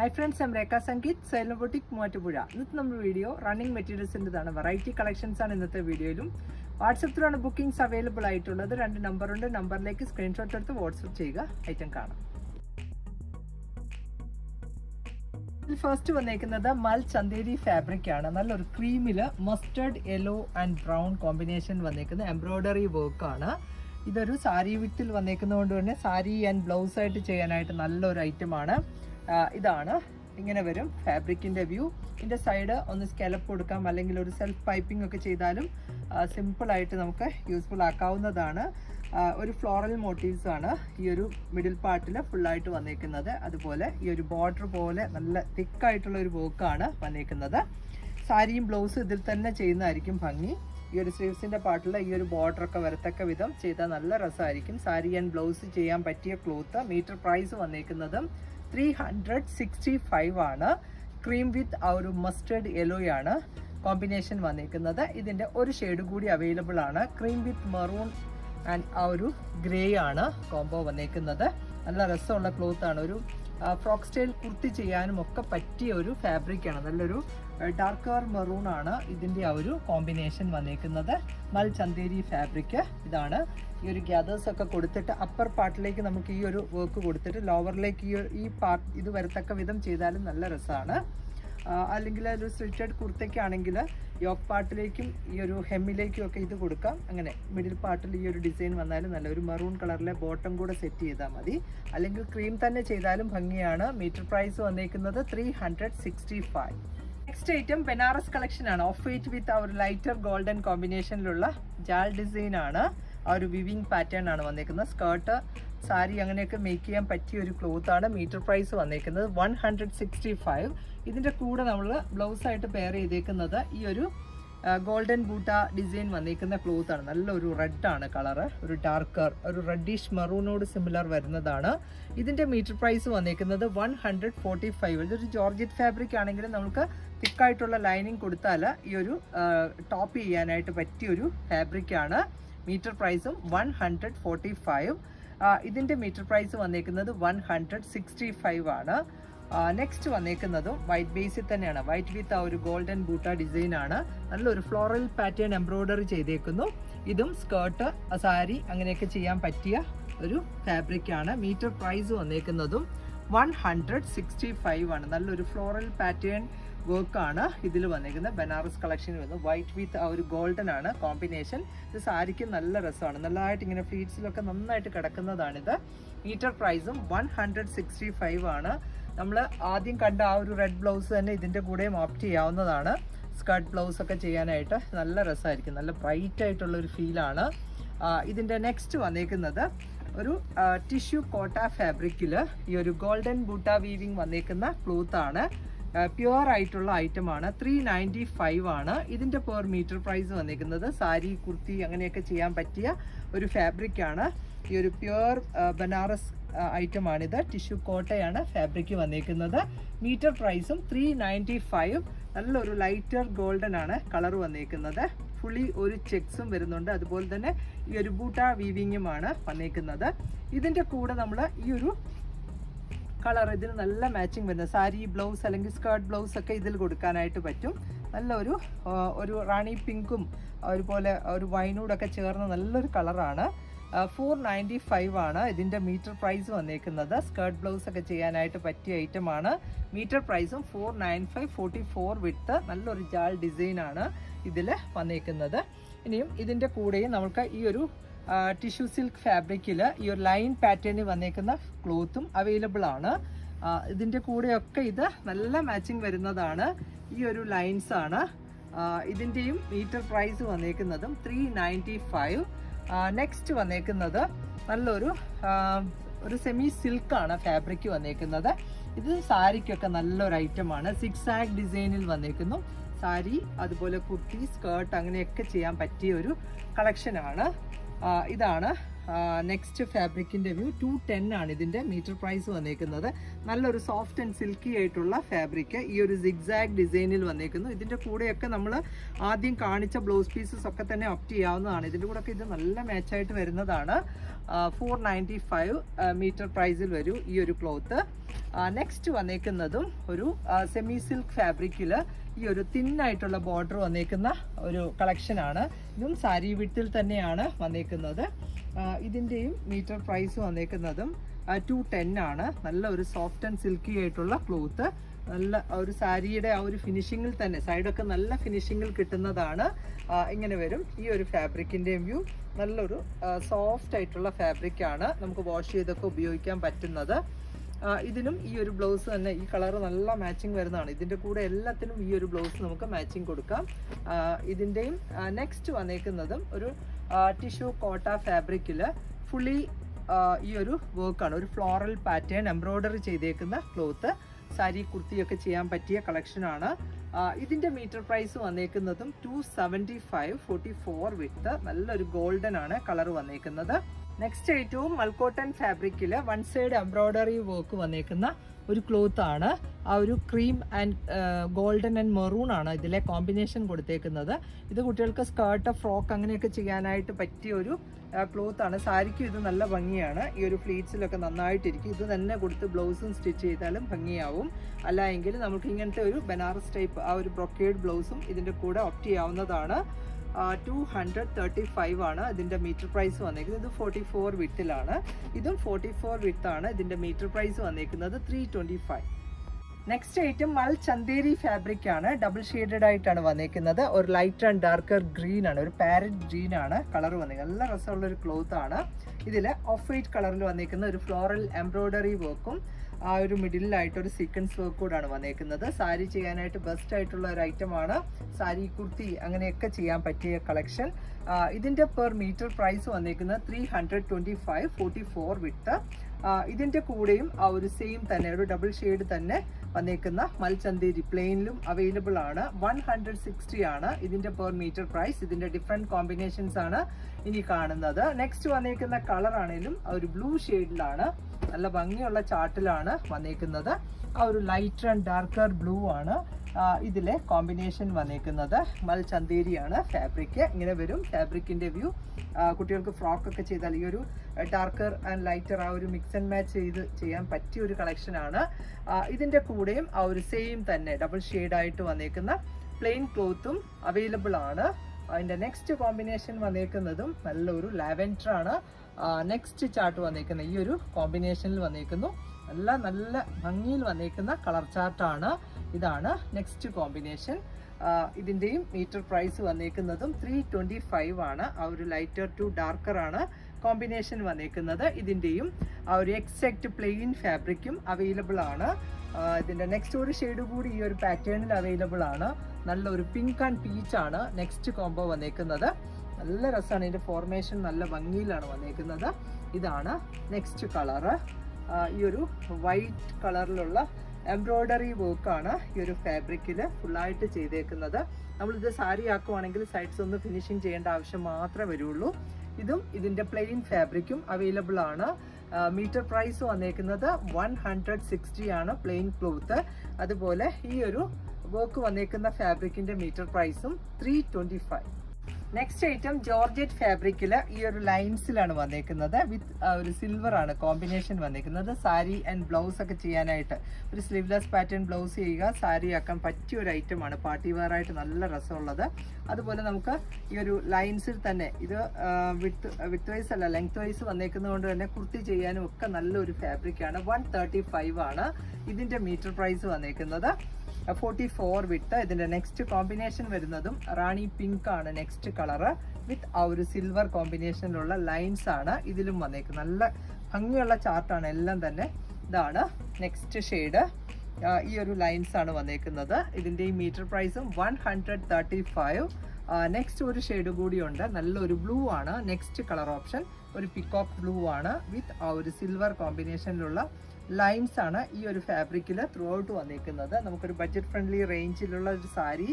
Hi friends M Rekha Sangeeth xylem boutique Muvattupuzha. ഇന്നത്തെ നമ്മുടെ video running മെറ്റീരിയൽസിന്റെതാണ് വെറൈറ്റി കളക്ഷൻസ് ആണ് ഇന്നത്തെ വീഡിയോയിലും. വാട്സപ്പിലാണ് ബുക്കിംഗ്സ് അവൈലബിൾ ആയിട്ടുള്ളത്. രണ്ട് നമ്പറുണ്ട് നമ്പറിലേക്ക് സ്ക്രീൻഷോട്ട് എടുത്ത് വാട്സപ്പ് ചെയ്യുക. ഐറ്റം കാണാം. ഫസ്റ്റ് വന്നേക്കുന്നത് മൽ ചന്തേരി ഫാബ്രിക് ആണ്. നല്ലൊരു ക്രീമിൽ mustard yellow and brown combination വന്നേക്കുന്ന എംബ്രോയ്ഡറി വർക്ക് ആണ്. ഇതൊരു സാരി വിത്തിൽ വന്നേക്കുന്നതുകൊണ്ട് തന്നെ സാരി ആൻഡ് ബ്ലൗസ് ആയിട്ട് ചെയ്യാനായിട്ട് നല്ലൊരു ഐറ്റം ആണ്. ഇതാണ്. ഇങ്ങനെ വരും. ഫാബ്രിക്കിന്റെ വ്യൂ. ഇതിന്റെ സൈഡ് ഒന്ന് സ്കെലപ്പ് കൊടുക്കാം. അല്ലെങ്കിൽ ഒരു സെൽഫ് പൈപ്പിംഗ് ഒക്കെ ചെയ്താലും സിമ്പിൾ ആയിട്ട് നമുക്ക് യൂസ്ഫുൾ ആക്കാവുന്നതാണ്. ഒരു ഫ്ലോറൽ മോട്ടീവ്സ് ആണ് ഈ ഒരു മിഡിൽ പാർട്ടിൽ ഫുള്ളായിട്ട് വന്നേക്കുന്നത്. അതുപോലെ ഈ ഒരു ബോർഡർ പോലെ നല്ല തിക്കായിട്ടുള്ള ഒരു വർക്കാണ് വന്നേക്കുന്നത്. സാരിയും ബ്ലൗസും ഇതിൽ തന്നെ ചെയ്യുന്നതായിരിക്കും ഭംഗി. ഈ ഒരു സ്ലീവ്സിന്റെ പാട്ടിൽ ഈ ഒരു ബോർഡർ ഒക്കെ വരത്തക്ക വിധം ചെയ്താൽ നല്ല രസമായിരിക്കും. സാരി ആൻഡ് ബ്ലൗസ് ചെയ്യാൻ പറ്റിയ ക്ലോത്ത് മീറ്റർ പ്രൈസ് വന്നേക്കുന്നതും ത്രീ ഹൺഡ്രഡ് സിക്സ്റ്റി ഫൈവ് ആണ്. ക്രീം വിത്ത് ആ ഒരു മസ്റ്റേർഡ് യെല്ലോയാണ് കോമ്പിനേഷൻ വന്നിരിക്കുന്നത്. ഇതിന്റെ ഒരു ഷെയ്ഡ് കൂടി അവൈലബിൾ ആണ്. ക്രീം വിത്ത് മെറൂൺ ആൻഡ് ആ ഒരു ഗ്രേ ആണ് കോംബോ വന്നിരിക്കുന്നത്. നല്ല രസമുള്ള ക്ലോത്ത് ആണ്. ഒരു ഫ്രോക്ക് സ്റ്റൈൽ കുർത്തി ചെയ്യാനും ഒക്കെ പറ്റിയ ഒരു ഫാബ്രിക് ആണ്. നല്ലൊരു കളർ മെറൂൺ ആണ് ഇതിന്റെ ആ ഒരു കോമ്പിനേഷൻ വന്നേക്കുന്നത്. മൽ ചന്ദേരി ഫാബ്രിക് ഇതാണ്. ഈ ഒരു ഗ്യാദേഴ്സ് ഒക്കെ കൊടുത്തിട്ട് അപ്പർ പാർട്ടിലേക്ക് നമുക്ക് ഈ ഒരു വർക്ക് കൊടുത്തിട്ട് ലോവറിലേക്ക് ഈ ഈ പാർട്ട് ഇത് വരത്തക്ക വിധം ചെയ്താലും നല്ല രസമാണ്. അല്ലെങ്കിൽ ഒരു സ്ലിറ്റഡ് കുർത്തയ്ക്കാണെങ്കിൽ യോക്ക് പാർട്ടിലേക്കും ഈ ഒരു ഹെമ്മിലേക്കും ഒക്കെ ഇത് കൊടുക്കാം. അങ്ങനെ മിഡിൽ പാർട്ടിൽ ഈ ഒരു ഡിസൈൻ വന്നാലും നല്ല ഒരു മെറൂൺ കളറിലെ ബോട്ടം കൂടെ സെറ്റ് ചെയ്താൽ മതി. അല്ലെങ്കിൽ ക്രീം തന്നെ ചെയ്താലും ഭംഗിയാണ്. മീറ്റർ പ്രൈസ് വന്നേക്കുന്നത് three hundred sixty five next item Banaras collection ആണ് ഓഫ് വൈറ്റ് വിത്ത് ഒരു ലൈറ്റർ ഗോൾഡൻ കോമ്പിനേഷനിലുള്ള ജാൽ ഡിസൈൻ ആണ്. ആ ഒരു വിവിങ് പാറ്റേൺ ആണ് വന്നേക്കുന്നത്. സ്കേർട്ട് സാരി അങ്ങനെയൊക്കെ മേക്ക് ചെയ്യാൻ പറ്റിയ ഒരു ക്ലോത്ത് ആണ് മീറ്റർ പ്രൈസ് വന്നേക്കുന്നത്. വൺ ഹൺഡ്രഡ് സിക്സ്റ്റി ഫൈവ് ഇതിന്റെ കൂടെ നമ്മൾ ബ്ലൗസ് ആയിട്ട് പെയർ ചെയ്തേക്കുന്നത് ഈ ഒരു ഗോൾഡൻ ബൂട്ട ഡിസൈൻ വന്നേക്കുന്ന ക്ലോത്ത് ആണ്. നല്ലൊരു റെഡ് ആണ് കളറ് ഒരു ഡാർക്കർ ഒരു റെഡിഷ് മെറൂണോട് സിമിലർ വരുന്നതാണ്. ഇതിന്റെ മീറ്റർ പ്രൈസ് വന്നേക്കുന്നത് വൺ ഹൺഡ്രഡ് ഫോർട്ടി ഫൈവ് ഇതൊരു ജോർജറ്റ് ഫാബ്രിക് ആണെങ്കിൽ നമുക്ക് തിക്കായിട്ടുള്ള ലൈനിങ് കൊടുത്താൽ ഈ ഒരു ടോപ്പ് ചെയ്യാനായിട്ട് പറ്റിയൊരു ഫാബ്രിക് ആണ്. മീറ്റർ പ്രൈസും വൺ ഹൺഡ്രഡ് ഫോർട്ടി ഫൈവ്. ഇതിന്റെ മീറ്റർ പ്രൈസ് വന്നേക്കുന്നത് വൺ ഹൺഡ്രഡ് സിക്സ്റ്റി ഫൈവ് ആണ്. നെക്സ്റ്റ് വന്നേക്കുന്നതും വൈറ്റ് ബേസിൽ തന്നെയാണ്. വൈറ്റ് വിത്ത് ആ ഒരു ഗോൾഡൻ ബൂട്ട ഡിസൈൻ ആണ്. നല്ലൊരു ഫ്ലോറൽ പാറ്റേൺ എംബ്രോയ്ഡറി ചെയ്തേക്കുന്നു. ഇതും സ്കേർട്ട് സാരി അങ്ങനെയൊക്കെ ചെയ്യാൻ പറ്റിയ ഒരു ഫാബ്രിക്കാണ് മീറ്റർ പ്രൈസ് വന്നേക്കുന്നതും വൺ ഹൺഡ്രഡ് സിക്സ്റ്റി ഫൈവ് ആണ്. നല്ലൊരു ഫ്ലോറൽ പാറ്റേൺ വർക്കാണ് ഇതിൽ വന്നിരിക്കുന്നത് ബനാറസ് കളക്ഷൻ വന്നു വൈറ്റ് വിത്ത് ആ ഒരു ഗോൾഡൻ ആണ് കോമ്പിനേഷൻ ഇത് സാരിക്ക് നല്ല രസമാണ്. നല്ലതായിട്ട് ഇങ്ങനെ ഫ്ലീറ്റ്സിലൊക്കെ നന്നായിട്ട് കിടക്കുന്നതാണിത്. മീറ്റർ പ്രൈസും വൺ ഹൺഡ്രഡ് സിക്സ്റ്റി ഫൈവ് ആണ്. നമ്മൾ ആദ്യം കണ്ട ആ ഒരു റെഡ് ബ്ലൗസ് തന്നെ ഇതിന്റെ കൂടെയും ഓപ്റ്റ് ചെയ്യാവുന്നതാണ്. സ്കർട്ട് ബ്ലൗസ് ഒക്കെ ചെയ്യാനായിട്ട് നല്ല രസമായിരിക്കും നല്ല ബ്രൈറ്റ് ആയിട്ടുള്ള ഒരു ഫീലാണ് ഇതിന്റെ നെക്സ്റ്റ് വന്നേക്കുന്നത് ഒരു ടിഷ്യൂ കോട്ട ഫാബ്രിക്കിൽ ഈ ഒരു ഗോൾഡൻ ബൂട്ട വീവിങ് വന്നേക്കുന്ന ക്ലോത്ത് ആണ്. പ്യുവർ ആയിട്ടുള്ള ഐറ്റം ആണ്. ത്രീ നയന്റി ഫൈവ് ആണ് ഇതിന്റെ പെർ മീറ്റർ പ്രൈസ് വന്നിരിക്കുന്നത്. സാരി കുർത്തി അങ്ങനെയൊക്കെ ചെയ്യാൻ പറ്റിയ ഒരു ഫാബ്രിക്കാണ് ഈ ഒരു പ്യുവർ ബനാറസ് ഐറ്റം ആണിത് ടിഷ്യൂ കോട്ടയാണ് ഫാബ്രിക് വന്നിരിക്കുന്നത്. മീറ്റർ പ്രൈസും ത്രീ നയന്റി ഫൈവ് നല്ലൊരു ലൈറ്റർ ഗോൾഡൻ ആണ് കളർ വന്നിരിക്കുന്നത്. ഫുള്ളി ഒരു ചെക്സും വരുന്നുണ്ട്. അതുപോലെ തന്നെ ഈ ഒരു ബൂട്ട വീവിങ്ങുമാണ് വന്നിരിക്കുന്നത്. ഇതിന്റെ കൂടെ നമ്മൾ ഈ ഒരു കളർ ഇതിന് നല്ല മാച്ചിങ് വരുന്നത് സാരി ബ്ലൗസ് അല്ലെങ്കിൽ സ്കേർട്ട് ബ്ലൗസ് ഒക്കെ ഇതിൽ കൊടുക്കാനായിട്ട് പറ്റും. നല്ലൊരു ഒരു റാണി പിങ്കും അതുപോലെ ഒരു വൈനൂടൊക്കെ ചേർന്ന നല്ലൊരു കളറാണ്. ഫോർ നയന്റി ഫൈവ് ആണ് ഇതിന്റെ മീറ്റർ പ്രൈസ് വന്നേക്കുന്നത്. സ്കേർട്ട് ബ്ലൗസ് ഒക്കെ ചെയ്യാനായിട്ട് പറ്റിയ ഐറ്റം ആണ്. മീറ്റർ പ്രൈസും four nine five forty four width നല്ലൊരു ജാൾ ഡിസൈനാണ് ഇതിൽ വന്നേക്കുന്നത്. ഇനിയും ഇതിന്റെ കൂടെയും നമുക്ക് ഈ ഒരു ടിഷ്യൂ സിൽക്ക് ഫാബ്രിക്കിൽ ഈ ഒരു ലൈൻ പാറ്റേണിൽ വന്നേക്കുന്ന ക്ലോത്തും അവൈലബിൾ ആണ്. ഇതിന്റെ കൂടെയൊക്കെ ഇത് നല്ല മാച്ചിങ് വരുന്നതാണ്. ഈ ഒരു ലൈൻസ് ആണ്. ഇതിന്റെയും മീറ്റർ പ്രൈസ് വന്നേക്കുന്നതും ത്രീ നയന്റി ഫൈവ് നെക്സ്റ്റ് വന്നേക്കുന്നത് നല്ലൊരു ഒരു സെമി സിൽക്കാണ് ഫാബ്രിക് വന്നേക്കുന്നത്. ഇത് സാരിക്കൊക്കെ നല്ലൊരു ഐറ്റമാണ് സിക്സ് ആക് ഡിസൈനിൽ വന്നേക്കുന്നു. സാരി അതുപോലെ കുർത്തി സ്കേർട്ട് അങ്ങനെയൊക്കെ ചെയ്യാൻ പറ്റിയ ഒരു കളക്ഷനാണ് ഇതാണ് നെക്സ്റ്റ് ഫാബ്രിക്കിന്റെ വ്യൂ. ടു ടെൻ ആണ് ഇതിന്റെ മീറ്റർ പ്രൈസ് വന്നേക്കുന്നത്. നല്ലൊരു സോഫ്റ്റ് ആൻഡ് സിൽക്കി ആയിട്ടുള്ള ഫാബ്രിക്ക് ഈ ഒരു സിഗ്സാഗ് ഡിസൈനിൽ വന്നേക്കുന്നു. ഇതിന്റെ കൂടെയൊക്കെ നമ്മൾ ആദ്യം കാണിച്ച ബ്ലൗസ് പീസസ് ഒക്കെ തന്നെ അപ്റ്റ് ചെയ്യാവുന്നതാണ്. ഇതിന്റെ കൂടെ ഒക്കെ ഇത് നല്ല മാച്ചായിട്ട് വരുന്നതാണ്. ഫോർ നയന്റി ഫൈവ് മീറ്റർ പ്രൈസിൽ വരും ഈ ഒരു ക്ലോത്ത് നെക്സ്റ്റ് വന്നേക്കുന്നതും ഒരു സെമി സിൽക്ക് ഫാബ്രിക്കിൽ ഈ ഒരു ആയിട്ടുള്ള ബോർഡർ വന്നേക്കുന്ന ഒരു കളക്ഷനാണ് ഇതും സാരി വിട്ടിൽ തന്നെയാണ് വന്നേക്കുന്നത്. ഇതിന്റെയും മീറ്റർ പ്രൈസ് വന്നേക്കുന്നതും ടു ടെൻ ആണ്. നല്ല ഒരു സോഫ്റ്റ് ആൻഡ് സിൽക്കി ആയിട്ടുള്ള ക്ലോത്ത് നല്ല ഒരു സാരിയുടെ ആ ഒരു ഫിനിഷിങ്ങിൽ തന്നെ സൈഡൊക്കെ നല്ല ഫിനിഷിങ്ങിൽ കിട്ടുന്നതാണ്. ഇങ്ങനെ വരും. ഈ ഒരു ഫാബ്രിക്കിന്റെയും വ്യൂ നല്ലൊരു സോഫ്റ്റ് ആയിട്ടുള്ള ഫാബ്രിക്കാണ് നമുക്ക് വാഷ് ചെയ്തൊക്കെ ഉപയോഗിക്കാൻ പറ്റുന്നത്. ഇതിനും ഈ ഒരു ബ്ലൗസ് തന്നെ ഈ കളർ നല്ല മാച്ചിങ് വരുന്നതാണ്. ഇതിന്റെ കൂടെ എല്ലാത്തിനും ഈ ഒരു ബ്ലൗസ് നമുക്ക് മാച്ചിങ് കൊടുക്കാം. ഇതിന്റെയും നെക്സ്റ്റ് വന്നേക്കുന്നതും ഒരു ടിഷ്യൂ കോട്ട ഫാബ്രിക്കിൽ ഫുള്ളി ഈ ഒരു വർക്കാണ് ഒരു ഫ്ലോറൽ പാറ്റേൺ എംബ്രോയ്ഡറി ചെയ്തേക്കുന്ന ക്ലോത്ത് സാരി കുർത്തിയൊക്കെ ചെയ്യാൻ പറ്റിയ കളക്ഷനാണ് ഇതിന്റെ metre price വന്നേക്കുന്നതും two seventy five forty four width നല്ലൊരു ഗോൾഡൻ ആണ് കളർ വന്നേക്കുന്നത്. നെക്സ്റ്റ് ഏറ്റവും മൽക്കോട്ടൺ ഫാബ്രിക്കിൽ വൺ സൈഡ് എംബ്രോയ്ഡറി വർക്ക് വന്നേക്കുന്ന ഒരു ക്ലോത്ത് ആണ്. ആ ഒരു cream and golden and maroon ആണ് ഇതിലെ കോമ്പിനേഷൻ കൊടുത്തേക്കുന്നത്. ഇത് കുട്ടികൾക്ക് സ്കേർട്ട് ഫ്രോക്ക് അങ്ങനെയൊക്കെ ചെയ്യാനായിട്ട് പറ്റിയ ഒരു ക്ലോത്ത് ആണ്. സാരിക്കും ഇത് നല്ല ഭംഗിയാണ്. ഈ ഒരു ഫ്ലീറ്റ്സിലൊക്കെ നന്നായിട്ടിരിക്കും. ഇത് തന്നെ കൊടുത്ത് ബ്ലൗസും സ്റ്റിച്ച് ചെയ്താലും ഭംഗിയാവും. അല്ലെങ്കിൽ നമുക്ക് ഇങ്ങനത്തെ ഒരു ബനാറസ് ടൈപ്പ് ആ ഒരു ബ്രൊക്കേഡ് ബ്ലൗസും ഇതിന്റെ കൂടെ ഓപ്റ്റ് ചെയ്യാവുന്നതാണ്. ടു ഹൺഡ്രഡ് തേർട്ടി ഫൈവ് ആണ് ഇതിന്റെ മീറ്റർ പ്രൈസ് വന്നേക്കുന്നത്. ഇത് ഫോർട്ടി ഫോർ വിത്തിലാണ് ഇതും ഫോർട്ടി ഫോർ വിത്താണ് ഇതിന്റെ മീറ്റർ പ്രൈസ് വന്നേക്കുന്നത് three twenty five next item മൽ ചന്ദേരി ഫാബ്രിക് ആണ്. ഡബിൾ ഷെയ്ഡഡ് ആയിട്ടാണ് വന്നേക്കുന്നത്. ഒരു ലൈറ്റ് ആൻഡ് ഡാർക്കർ ഗ്രീൻ ആണ്. ഒരു പാരറ്റ് ഗ്രീൻ ആണ്. കളർ വന്നേക്കുന്നത്. നല്ല രസമുള്ള ഒരു ക്ലോത്ത് ആണ്. ഇതിൽ ഓഫ് വൈറ്റ് കളറിൽ വന്നേക്കുന്ന ഒരു ഫ്ലോറൽ എംബ്രോയ്ഡറി വർക്കും ആ ഒരു മിഡിലായിട്ട് ഒരു സീക്വൻസ് വർക്ക് കൂടാണ് വന്നേക്കുന്നത്. സാരി ചെയ്യാനായിട്ട് ബെസ്റ്റ് ആയിട്ടുള്ള ഒരു ഐറ്റം ആണ്. സാരി കുർത്തി അങ്ങനെയൊക്കെ ചെയ്യാൻ പറ്റിയ കളക്ഷൻ ഇതിന്റെ പെർ മീറ്റർ പ്രൈസ് വന്നേക്കുന്നത് three hundred twenty five forty four width ഇതിന്റെ കൂടെയും ആ ഒരു സെയിം തന്നെ ഒരു ഡബിൾ ഷെയ്ഡ് തന്നെ വന്നേക്കുന്ന മൽചന്തേരി പ്ലെയിനിലും അവൈലബിൾ ആണ്. വൺ ഹൺഡ്രഡ് സിക്സ്റ്റി ആണ് ഇതിന്റെ പെർ മീറ്റർ പ്രൈസ് ഇതിന്റെ ഡിഫറെന്റ് കോമ്പിനേഷൻസ് ആണ് ഇനി കാണുന്നത്. നെക്സ്റ്റ് വന്നേക്കുന്ന കളർ ആണെങ്കിലും ഒരു ബ്ലൂ ഷെയ്ഡിലാണ് നല്ല ഭംഗിയുള്ള ചാട്ടിലാണ് വന്നേക്കുന്നത്. ആ ഒരു ലൈറ്റർ ആൻഡ് ഡാർക്കർ ബ്ലൂ ആണ് ഇതിലെ കോമ്പിനേഷൻ വന്നേക്കുന്നത്. മൽ ചന്തേരിയാണ് ഫാബ്രിക് ഇങ്ങനെ വരും ഫാബ്രിക്കിന്റെ വ്യൂ കുട്ടികൾക്ക് ഫ്രോക്ക് ഒക്കെ ചെയ്താൽ ഈ ഒരു ഡാർക്കർ ആൻഡ് ലൈറ്റർ ആ ഒരു മിക്സ് ആൻഡ് മാച്ച് ചെയ്ത് ചെയ്യാൻ പറ്റിയ ഒരു കളക്ഷനാണ് ഇതിന്റെ കൂടെയും ആ ഒരു സെയിം തന്നെ ഡബിൾ ആയിട്ട് വന്നേക്കുന്ന പ്ലെയിൻ ക്ലോത്തും അവൈലബിൾ ആണ്. അതിന്റെ നെക്സ്റ്റ് കോമ്പിനേഷൻ വന്നേക്കുന്നതും നല്ലൊരു ലാവൻഡർ ആണ്. നെക്സ്റ്റ് ചാർട്ട് വന്നേക്കുന്ന ഈ ഒരു കോമ്പിനേഷനിൽ വന്നേക്കുന്നു. നല്ല നല്ല ഭംഗിയിൽ വന്നേക്കുന്ന കളർ ചാർട്ടാണ് ഇതാണ് നെക്സ്റ്റ് കോമ്പിനേഷൻ ഇതിന്റെയും മീറ്റർ പ്രൈസ് വന്നേക്കുന്നതും ത്രീ ട്വന്റി ഫൈവ് ആണ്. ആ ഒരു ലൈറ്റർ ടു ഡാർക്കർ ആണ് കോമ്പിനേഷൻ വന്നേക്കുന്നത്. ഇതിന്റെയും ആ ഒരു എക്സാക്റ്റ് പ്ലെയിൻ ഫാബ്രിക്കും അവൈലബിൾ ആണ്. ഇതിന്റെ നെക്സ്റ്റ് ഒരു ഷെയ്ഡ് കൂടി ഈ ഒരു പാറ്റേണിൽ അവൈലബിൾ ആണ്. നല്ലൊരു പിങ്ക് ആൻഡ് പീച്ച് ആണ് നെക്സ്റ്റ് കോംബോ വന്നേക്കുന്നത്. നല്ല രസമാണ്. ഇതിന്റെ ഫോർമേഷൻ നല്ല ഭംഗിയിലാണ് വന്നേക്കുന്നത്. ഇതാണ് നെക്സ്റ്റ് കളറ് ഈ ഒരു വൈറ്റ് കളറിലുള്ള എംബ്രോയ്ഡറി വർക്കാണ് ഈ ഒരു ഫാബ്രിക്കിൽ ഫുള്ളായിട്ട് ചെയ്തേക്കുന്നത്. നമ്മളിത് സാരി ആക്കുവാണെങ്കിൽ സൈഡ്സ് ഒന്ന് ഫിനിഷിങ് ചെയ്യേണ്ട ആവശ്യം മാത്രമേ വരുള്ളൂ. ഇതും ഇതിന്റെ പ്ലെയിൻ ഫാബ്രിക്കും അവൈലബിൾ ആണ്. മീറ്റർ പ്രൈസ് വന്നേക്കുന്നത് വൺ ഹൺഡ്രഡ് സിക്സ്റ്റി ആണ് പ്ലെയിൻ ക്ലോത്ത് അതുപോലെ ഈ ഒരു വർക്ക് വന്നേക്കുന്ന ഫാബ്രിക്കിന്റെ മീറ്റർ പ്രൈസും three twenty five next item georgette ഫാബ്രിക്കിൽ ഈ ഒരു ലൈൻസിലാണ് വന്നേക്കുന്നത്. വിത്ത് ഒരു സിൽവർ ആണ് കോമ്പിനേഷൻ വന്നേക്കുന്നത്. സാരി ആൻഡ് ബ്ലൗസ് ഒക്കെ ചെയ്യാനായിട്ട്. ഒരു സ്ലീവ്ലെസ് പാറ്റേൺ ബ്ലൗസ് ചെയ്യുക സാരി ആക്കാൻ പറ്റിയ ഒരു ഐറ്റമാണ് പാർട്ടി വെയർ ആയിട്ട് നല്ല രസമുള്ളത്. അതുപോലെ നമുക്ക് ഈ ഒരു ലൈൻസിൽ തന്നെ ഇത് വിത്ത് വിത്ത് വൈസ് അല്ല ലെങ്ത് വൈസ് വന്നേക്കുന്നതുകൊണ്ട് തന്നെ കുർത്തി ചെയ്യാനും ഒക്കെ നല്ലൊരു ഫാബ്രിക്കാണ് വൺ തേർട്ടി ഫൈവ് ആണ് ഇതിന്റെ മീറ്റർ പ്രൈസ് വന്നേക്കുന്നത്. ഫോർട്ടി ഫോർ വിട്ട് ഇതിന്റെ നെക്സ്റ്റ് കോമ്പിനേഷൻ വരുന്നതും റാണി പിങ്ക് ആണ് നെക്സ്റ്റ് കളറ് വിത്ത് ആ ഒരു സിൽവർ കോമ്പിനേഷനിലുള്ള ലൈൻസ് ആണ് ഇതിലും വന്നേക്കുന്നത്. നല്ല ഭംഗിയുള്ള ചാർട്ടാണ് എല്ലാം തന്നെ. ഇതാണ് നെക്സ്റ്റ് ഷെയ്ഡ് ഈ ഒരു ലൈൻസ് ആണ് വന്നേക്കുന്നത്. ഇതിന്റെ ഈ മീറ്റർ പ്രൈസും one hundred thirty five next ഒരു ഷെയ്ഡ് കൂടിയുണ്ട് നല്ലൊരു ബ്ലൂ ആണ്. നെക്സ്റ്റ് കളർ ഓപ്ഷൻ ഒരു പിക്കോക്ക് ബ്ലൂ ആണ്. വിത്ത് ആ ഒരു സിൽവർ കോമ്പിനേഷനിലുള്ള ലൈൻസ് ആണ് ഈ ഒരു ഫാബ്രിക്കിൽ ത്രൂ ഔട്ട് വന്നിരിക്കുന്നത് നമുക്കൊരു ബഡ്ജറ്റ് ഫ്രണ്ട്ലി റേഞ്ചിലുള്ള ഒരു സാരി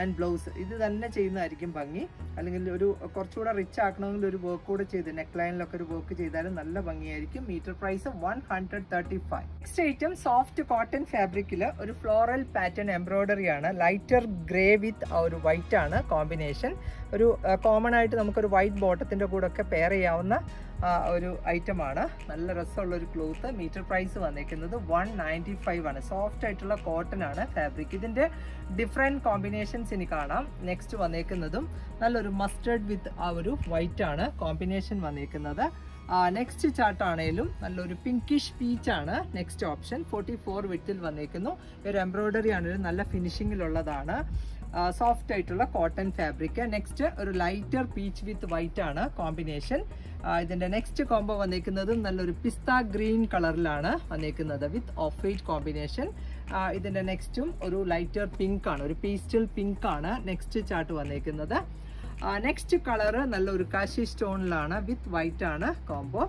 ആൻഡ് ബ്ലൗസ് ഇത് തന്നെ ചെയ്യുന്നതായിരിക്കും ഭംഗി. അല്ലെങ്കിൽ ഒരു കുറച്ചുകൂടെ റിച്ച് ആക്കണമെങ്കിൽ ഒരു വർക്ക് കൂടെ ചെയ്ത് നെക്ക് ലൈനിലൊക്കെ ഒരു വർക്ക് ചെയ്താലും നല്ല ഭംഗിയായിരിക്കും. Metre price one hundred thirty five next item soft cotton ഫാബ്രിക്കിൽ ഒരു ഫ്ലോറൽ പാറ്റേൺ എംബ്രോയ്ഡറി ആണ്. ലൈറ്റർ ഗ്രേ വിത്ത് ആ ഒരു വൈറ്റ് ആണ് കോമ്പിനേഷൻ ഒരു കോമൺ ആയിട്ട് നമുക്കൊരു വൈറ്റ് ബോട്ടത്തിന്റെ കൂടെ ഒക്കെ പെയർ ചെയ്യാവുന്ന ഒരു ഐറ്റമാണ്. നല്ല രസമുള്ള ഒരു ക്ലോത്ത് മീറ്റർ പ്രൈസ് വന്നിരിക്കുന്നത് വൺ നയന്റി ഫൈവ് ആണ്. സോഫ്റ്റ് ആയിട്ടുള്ള കോട്ടൺ ആണ് ഫാബ്രിക് ഇതിന്റെ ഡിഫറെന്റ് കോമ്പിനേഷൻസ് ഇനി കാണാം. നെക്സ്റ്റ് വന്നേക്കുന്നതും നല്ലൊരു മസ്റ്റേർഡ് വിത്ത് ആ ഒരു വൈറ്റ് ആണ് കോമ്പിനേഷൻ വന്നേക്കുന്നത്. നെക്സ്റ്റ് ചാർട്ട് ആണെങ്കിലും നല്ലൊരു പിങ്കിഷ് പീച്ച് ആണ് നെക്സ്റ്റ് ഓപ്ഷൻ ഫോർട്ടി ഫോർ വിത്തിൽ വന്നേക്കുന്നു. ഒരു എംബ്രോയിഡറി ആണെങ്കിലും നല്ല ഫിനിഷിങ്ങിലുള്ളതാണ് സോഫ്റ്റ് ആയിട്ടുള്ള കോട്ടൺ ഫാബ്രിക് നെക്സ്റ്റ് ഒരു ലൈറ്റർ പീച്ച് വിത്ത് വൈറ്റ് ആണ് കോമ്പിനേഷൻ ഇതിന്റെ നെക്സ്റ്റ് കോംബോ വന്നേക്കുന്നത് നല്ലൊരു പിസ്ത ഗ്രീൻ കളറിലാണ് വന്നേക്കുന്നത് വിത്ത് ഓഫ് വൈറ്റ് കോമ്പിനേഷൻ ഇതിന്റെ നെക്സ്റ്റും ഒരു ലൈറ്റർ പിങ്ക് ആണ് ഒരു പീസ്റ്റൽ പിങ്ക് ആണ് നെക്സ്റ്റ് ചാർട്ട് വന്നേക്കുന്നത്. നെക്സ്റ്റ് കളറ് നല്ലൊരു കാശി സ്റ്റോണിലാണ് വിത്ത് വൈറ്റ് ആണ് കോംബോ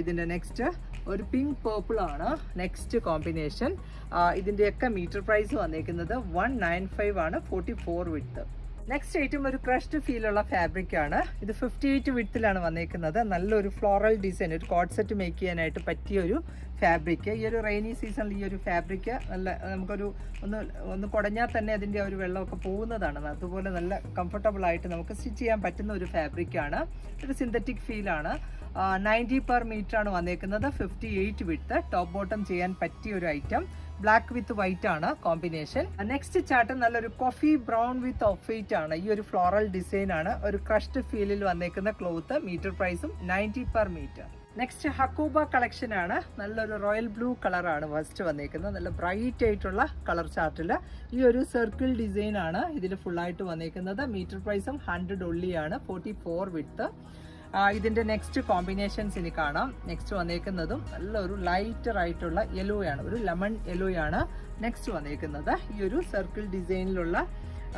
ഇതിന്റെ നെക്സ്റ്റ് ഒരു പിങ്ക് പേർപ്പിൾ ആണ് നെക്സ്റ്റ് കോമ്പിനേഷൻ ഇതിന്റെയൊക്കെ മീറ്റർ പ്രൈസ് വന്നേക്കുന്നത് വൺ നയൻ ഫൈവ് ആണ് forty four width next item ഒരു ക്രഷ്ഡ് ഫീലുള്ള ഫാബ്രിക് ആണ്. ഇത് ഫിഫ്റ്റി എയ്റ്റ് വിത്തിലാണ് വന്നേക്കുന്നത്. നല്ലൊരു ഫ്ലോറൽ ഡിസൈൻ ഒരു കോഡ് സെറ്റ് മേക്ക് ചെയ്യാനായിട്ട് പറ്റിയ ഒരു ഫാബ്രിക് ഈ ഒരു റെയിനി സീസണിൽ ഈ ഒരു ഫാബ്രിക് നല്ല നമുക്കൊരു ഒന്ന് ഒന്ന് കുടഞ്ഞാൽ തന്നെ അതിന്റെ ഒരു വെള്ളമൊക്കെ പോകുന്നതാണ്. അതുപോലെ നല്ല കംഫർട്ടബിൾ ആയിട്ട് നമുക്ക് സ്റ്റിച്ച് ചെയ്യാൻ പറ്റുന്ന ഒരു ഫാബ്രിക് ആണ്. ഒരു സിന്തറ്റിക് ഫീലാണ് നയന്റി പെർ മീറ്റർ ആണ് വന്നേക്കുന്നത്. Fifty eight width top bottom ചെയ്യാൻ പറ്റിയ ഒരു ഐറ്റം. ബ്ലാക്ക് വിത്ത് വൈറ്റ് ആണ് കോമ്പിനേഷൻ. നെക്സ്റ്റ് ചാർട്ട് നല്ലൊരു coffee brown with off white ആണ്. ഈ ഒരു ഫ്ലോറൽ ഡിസൈൻ ആണ്. ഒരു ക്രഷ്ഡ് ഫീലിൽ വന്നേക്കുന്ന ക്ലോത്ത്. മീറ്റർ പ്രൈസും ninety per metre. Next Hakoba collection ആണ്. നല്ലൊരു റോയൽ ബ്ലൂ കളറാണ് ഫസ്റ്റ് വന്നേക്കുന്നത്. നല്ല ബ്രൈറ്റ് ആയിട്ടുള്ള കളർ ചാർട്ടിൽ ഈ ഒരു സർക്കിൾ ഡിസൈൻ ആണ് ഇതിൽ ഫുള്ളായിട്ട് വന്നേക്കുന്നത്. മീറ്റർ പ്രൈസും ഹൺഡ്രഡ് ഒള്ളിയാണ് ഫോർട്ടി ഫോർ വിത്ത് ഇതിന്റെ നെക്സ്റ്റ് കോമ്പിനേഷൻസ് ഇനി കാണാം. നെക്സ്റ്റ് വന്നേക്കുന്നതും നല്ല ഒരു ലൈറ്റർ ആയിട്ടുള്ള യെല്ലോ ആണ് ഒരു ലെമൺ യെല്ലോ ആണ് നെക്സ്റ്റ് വന്നേക്കുന്നത്. ഈ ഒരു സർക്കിൾ ഡിസൈനിലുള്ള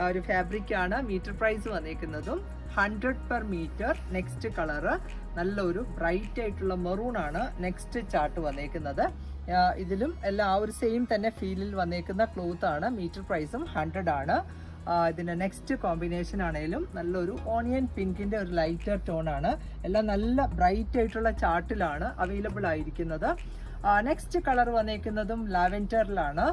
ഒരു ഫാബ്രിക് ആണ് metre price വന്നേക്കുന്നതും. Hundred per metre next colour നല്ലൊരു ബ്രൈറ്റ് ആയിട്ടുള്ള മെറൂൺ ആണ് നെക്സ്റ്റ് ചാർട്ട് വന്നേക്കുന്നത്. ഇതിലും എല്ലാം ആ ഒരു സെയിം തന്നെ ഫീലിൽ വന്നേക്കുന്ന ക്ലോത്ത് ആണ്. മീറ്റർ പ്രൈസും ഹൺഡ്രഡ് ആണ്. ആ, ഇതിന്റെ നെക്സ്റ്റ് കോമ്പിനേഷൻ ആണെങ്കിലും നല്ലൊരു ഓണിയൻ പിങ്കിന്റെ ഒരു ലൈറ്റർ ടോൺ ആണ്. എല്ലാം നല്ല ബ്രൈറ്റ് ആയിട്ടുള്ള ചാർട്ടിലാണ് അവൈലബിൾ ആയിരിക്കുന്നത്. നെക്സ്റ്റ് കളർ വന്നേക്കുന്നതും ലാവൻഡറിലാണ്.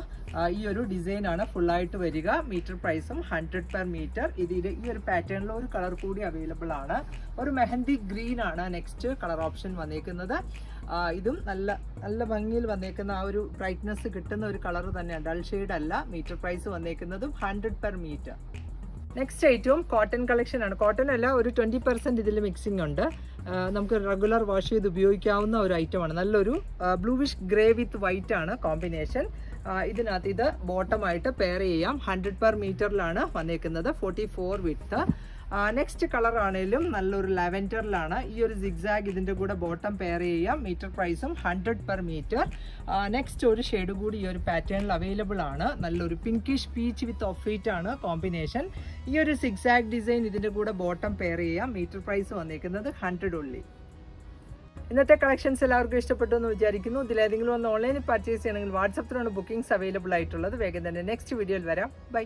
ഈ ഒരു ഡിസൈൻ ആണ് ഫുള്ളായിട്ട് വരിക. മീറ്റർ പ്രൈസും ഹൺഡ്രഡ് പെർ മീറ്റർ ഇതിൽ ഈ ഒരു പാറ്റേണിൽ ഒരു കളർ കൂടി അവൈലബിൾ ആണ്. ഒരു മെഹന്തി ഗ്രീൻ ആണ് നെക്സ്റ്റ് കളർ ഓപ്ഷൻ വന്നേക്കുന്നത് ഇതും നല്ല നല്ല ഭംഗിയിൽ വന്നേക്കുന്ന ആ ഒരു ബ്രൈറ്റ്നസ് കിട്ടുന്ന ഒരു കളർ തന്നെയാണ്. ഡൾ ഷെയ്ഡ് അല്ല. മീറ്റർ പ്രൈസ് വന്നേക്കുന്നതും ഹൺഡ്രഡ് പെർ മീറ്റർ നെക്സ്റ്റ് ഐറ്റവും കോട്ടൺ കളക്ഷൻ ആണ്. കോട്ടൺ അല്ല ഒരു ട്വന്റി പെർസെന്റ് ഇതിൽ മിക്സിംഗ് ഉണ്ട്. നമുക്ക് റെഗുലർ വാഷ് ചെയ്ത് ഉപയോഗിക്കാവുന്ന ഒരു ഐറ്റമാണ് നല്ലൊരു ബ്ലൂവിഷ് ഗ്രേ വിത്ത് വൈറ്റ് ആണ് കോമ്പിനേഷൻ ഇതിനകത്ത് ഇത് ബോട്ടമായിട്ട് പെയർ ചെയ്യാം. ഹൺഡ്രഡ് പെർ മീറ്ററിലാണ് വന്നേക്കുന്നത്. Forty four width next colour ആണെങ്കിലും നല്ലൊരു ലാവൻഡറിലാണ്. ഈ ഒരു സിഗ്സാഗ് ഇതിന്റെ കൂടെ ബോട്ടം പെയർ ചെയ്യാം. മീറ്റർ പ്രൈസും ഹൺഡ്രഡ് പെർ മീറ്റർ നെക്സ്റ്റ് ഒരു ഷെയ്ഡ് കൂടി ഈ ഒരു പാറ്റേണിൽ അവൈലബിൾ ആണ്. നല്ലൊരു പിങ്കിഷ് പീച്ച് വിത്ത് ഓഫ് ആണ് കോമ്പിനേഷൻ ഈ ഒരു സിഗ്സാഗ് ഡിസൈൻ ഇതിന്റെ കൂടെ ബോട്ടം പെയർ ചെയ്യാം. മീറ്റർ പ്രൈസ് വന്നേക്കുന്നത് ഹൺഡ്രഡ് ഉള്ളി. ഇന്നത്തെ കളക്ഷൻസ് എല്ലാവർക്കും ഇഷ്ടപ്പെട്ടു എന്ന് വിചാരിക്കുന്നു. ഇതിലേതെങ്കിലും ഒന്ന് ഓൺലൈനിൽ പർച്ചേസ് ചെയ്യണമെങ്കിൽ വാട്സപ്പിലാണ് ബുക്കിംഗ്സ് അവൈലബിൾ ആയിട്ടുള്ളത്. വേഗം തന്നെ നെക്സ്റ്റ് വീഡിയോയിൽ വരാം. ബൈ